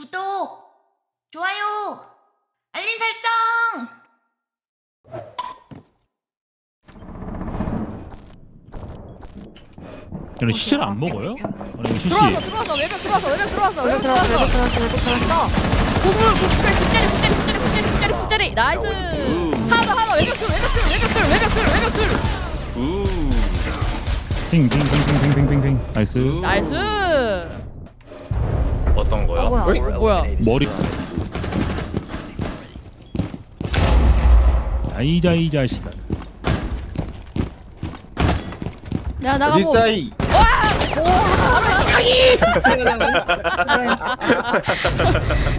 구독, 좋아요, 알림 설정! 얘는 시체를 안 먹어요? 아니 시시 들어왔어 들어왔어 외벽 들어왔어 외벽 들어왔어 왜 외벽 들어왔어 들어왔어? 왜 들어왔어? 고물 굿자리 굿자리 굿자리 굿자리 굿자리 굿자리 나이스 하나 더 하나 더 외벽 둘 외벽 둘 외벽 둘 외벽 둘 외벽 둘 우. 빙빙빙빙빙빙빙 나이스 나이스 어떤 거요? 어, 뭐야? 어이? 뭐야 머리 아이자 이 자식아 야 나가고 리짜이.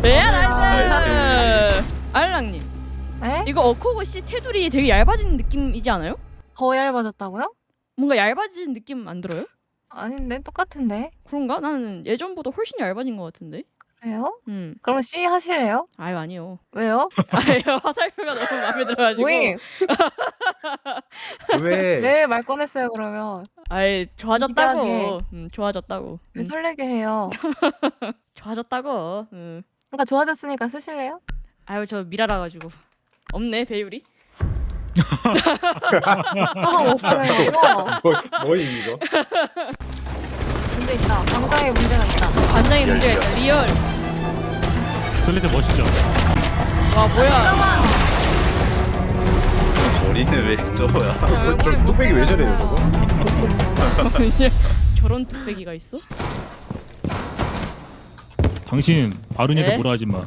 야 나이스 알랑님 에? 이거 어코그 씨 테두리 되게 얇아진 느낌이지 않아요? 더 얇아졌다고요? 뭔가 얇아진 느낌 안 들어요? 아닌데 똑같은데 그런가? 나는 예전보다 훨씬 얇아진 것 같은데 그래요? 음 그럼 C 하실래요? 아유 아니요 왜요? 아유 화살표가 너무 마음에 들어가지고 왜? 왜? 왜말 꺼냈어요 그러면? 아이 좋아졌다고 기대하게. 음 좋아졌다고 왜 음, 설레게 해요? 좋아졌다고 음. 그러니까 좋아졌으니까 쓰실래요? 아유 저 미라라 가지고 없네 배율이 아못 쓰는 거죠? 뭐, 뭐임 이거? 문제 있다. 강좌에 문제가 있다. 반장이 문제가 있다 리얼 슬레이트 멋있죠? 와 뭐야 머리는 왜 저거야? 야, 머리 뚝배기 왜 저래요? 저거? 저런 뚝배기가 있어? 당신 바른이도 네? 뭐라 하지 마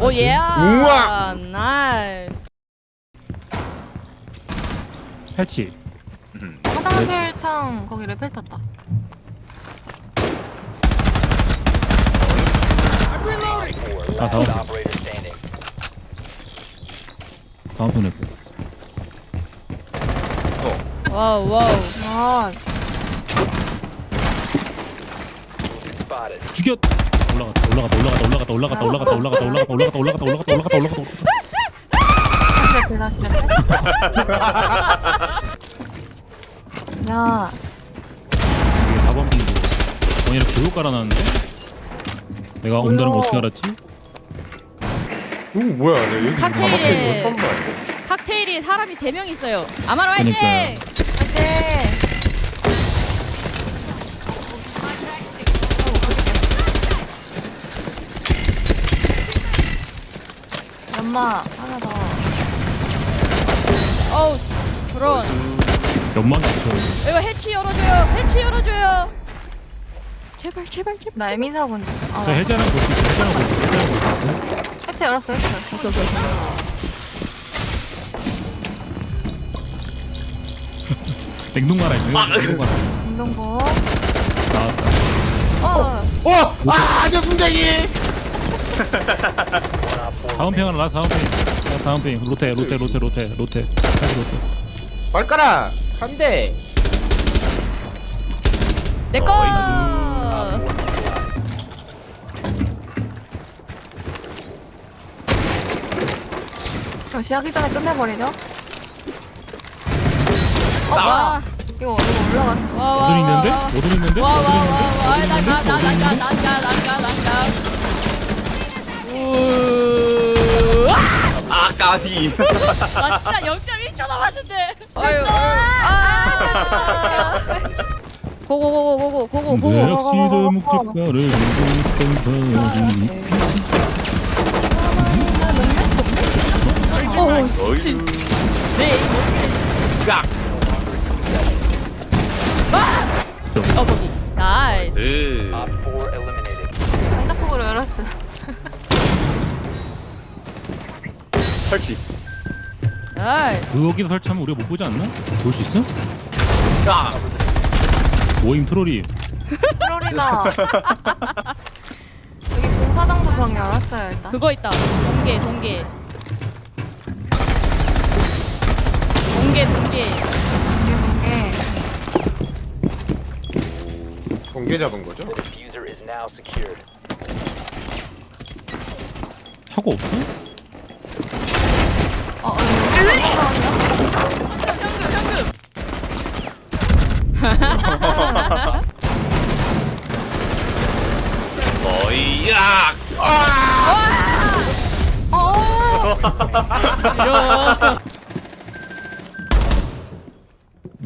오 예. 우와! 나이스 패치 음. 화장실 창 거기 레펠 탔다. 아 다음 편 다음 편에 보 와우 와우 아, 죽였 올라갔다 올라갔다 올라갔다 올라갔다 올라갔다 올라갔다 올라갔다 올라갔다 올라갔다 올라갔다 올라갔다 올라갔다 다시 레펠. 자, 이게 4번 빙고 원이를 교육 깔아놨는데 내가 온다는 거 어떻게 알았지? 오 뭐야? 나 여기 가박혀 있는 거 처음 봐. 칵테일이 사람이 세명 있어요 아마로 화이팅 그러니까요. 화이 팅! 엄마 하나 더. 어우 저런 몇만 쳐 이거 해치 열어줘요 해치 열어줘요 제발 제발 제발 나 에미사군. 아, 저 해자랑 볼수 있어 해자랑 볼수 있어 해자랑 볼수 있어 해체 열었어, 해체 열었어. 냉동마라 있네 냉동마라 운동복. 나왔다 어, 어! 아! 저 순쟁이! 다음 팽 하나 나 다음 팽나 다음 팽 로테 로테 로테 로테 로테 다시 로테 발가락 한 대. 내꺼 저 시작하기 전에 끝내버리죠. 어, 와. 이거, 이거 올라갔어. 와, 와, 오든 있는데? 와, 와. 오든 있는데? 와, 와, 오든 와, 있는데? 나, 있는데? 나, 있는데? 나, 나, 나, 나, 나. 까비. 와 아, 진짜 0.1초 남았는데. 아유. 아. 아. 고고 고고 고고 고고 고고 고고 고고. 목적가를 어, 어, 어이. 네. 깍. 아! 어 거기. 나이스. 네. 으. 설치. 나이스. 거기서 설치하면 우리가 못 보지 않나? 볼 수 있어? 아! 모임 트롤이 트롤이다. 여기 공사장도 방 열었어요, 일단. 그거 있다. 동계 동계. 동계 동계. 이게. 공개 잡은 거죠? Diffuser is now secured. 차고 없어? 어, 어, 이거 현금 현금. 어이야. 어. 이런.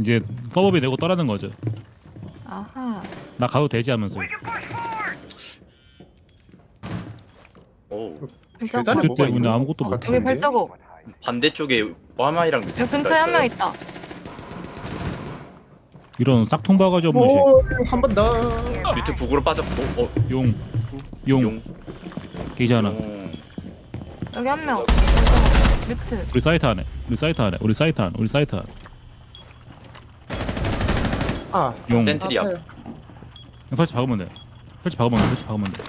이제 서버비 내고 떠나는 거죠. 아하. 나 가도 되지 하면서. 오 발자국. 뭐가 때문에 있는 아무것도 것 못. 여기 발자국. 반대쪽에 와마이랑 여기 근처에 한 명 있다. 이런 싹통 바가지 없는 한번 더. 뮤트 북으로 빠졌고 어, 식. 용. 용. 용. 게이지 하나. 용. 여기 한 명. 발자국. 뮤트. 우리 사이트 안에. 우리 사이트 안에. 우리 사이트 안. 우리 사이트 안. 아. 용. 센트리야. 그냥 설치 박으면 돼. 설치 박으면 돼. 설치 박으면 돼.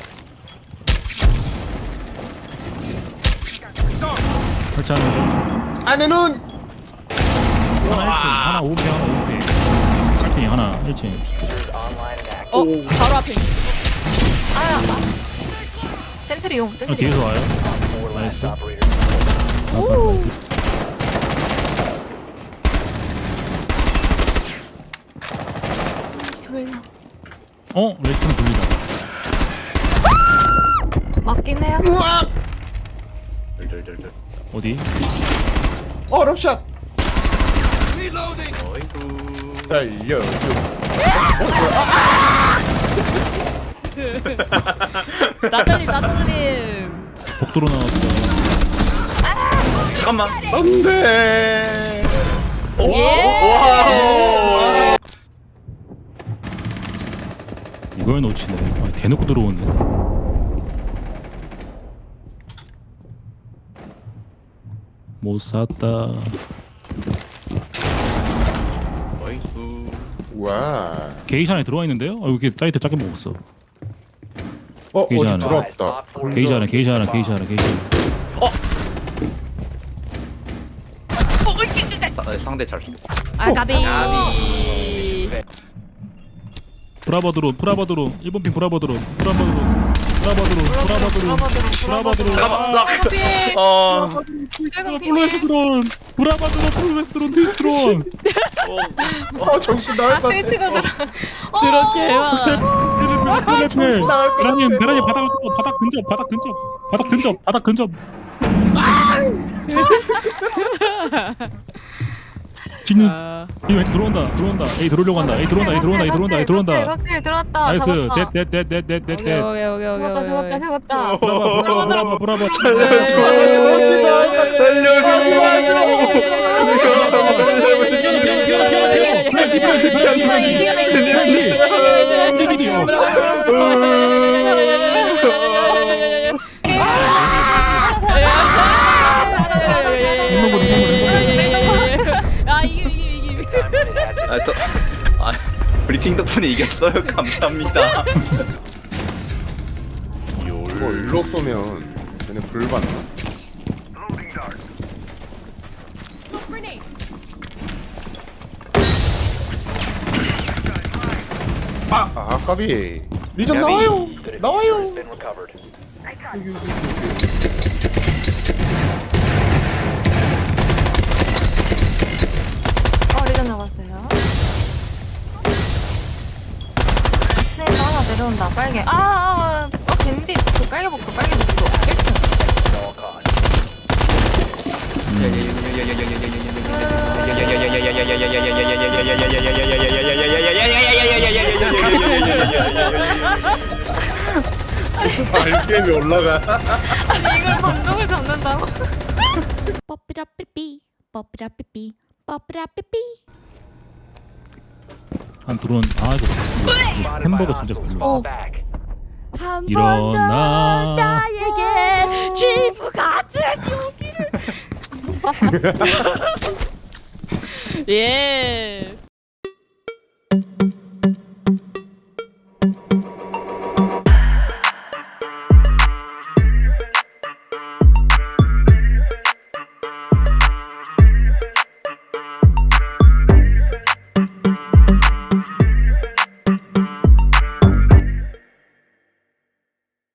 설치하는 중. 안에는 하나 1층. 하나 5피 하나 5피. 8피 하나 1층. Diffusers online and active. 어 바로 앞에. 아야. 아. 센트리 용. 아, 센트리. 뒤에서 와요. 나이스. 나이스. 나이스. 어? 레이튼 돌리다. 맞긴 해요. 덜덜덜덜. 어디? 어 럽샷. 달려줘. 나떨림 나떨림. 복도로 나왔어. 잠깐만. 안돼. 예. 이걸 놓치네. 아, 대놓고 들어오네. 못 샀다. 어이구. 와. 게이시 안에 들어와 있는데요? 아, 여기 사이트 작게 먹었어. 어 어디 계좌 하나. 들어왔다. 게이시 안에, 게이시 안에, 게이시 안에, 게이시 안에. 사- 상대 잘. 아 가비. 브라보 드론, 브라보 드론, 1번 핀 브라보 드론, 브라보 드론, 브라보 드론, 브라보 드론, 브라보 드론. 잠깐만. 아, 나. 어. 빨간 피. 드론, 브라보 드론, 플로레스 드론, 디스 드론. 어 정신 나갈 것 같아. 그렇게 와. 플랫플. 베라님, 베라님 바닥, 바닥 근접, 바닥 근접, 바닥 근접, 바닥 근접. 지금 아, 이 왼쪽 들어온다, 들어온다. A 들어오려고 한다. A 들어온다, A 들어온다, A 들어온다, A 들어온다. 칵테일 들어왔다. 나이스, 잡았다. 오케이 오케이 오케이 오케이. 잡았다 잡았다 잡았다. 브라보, 브라보, 브라보, 브라보. 아 아, 또, 아, 브리핑 덕분에 이겼어요. 감사합니다. 뭐 일로 쏘면 얘네 불 받나? 아, 아, 까비. 리전. 나와요. 나와요. has been recovered. 어 리전 잡았어요. 층에서 내려온다. 빨개. 아, 아, 아, 어 밴디. 그 빨개 복도 빨개 복도. 1층. At all costs. 알게임이 올라가. 아니 이걸 건동을 잡는다고? 뽀삐라 삐삐 뽀삐라 삐삐 뽀삐라 삐삐 한 드론 아 이거 이거 햄버거 진짜 별로. Fall back. 한 일어나. 나에게 지부 같은 용기를. 예.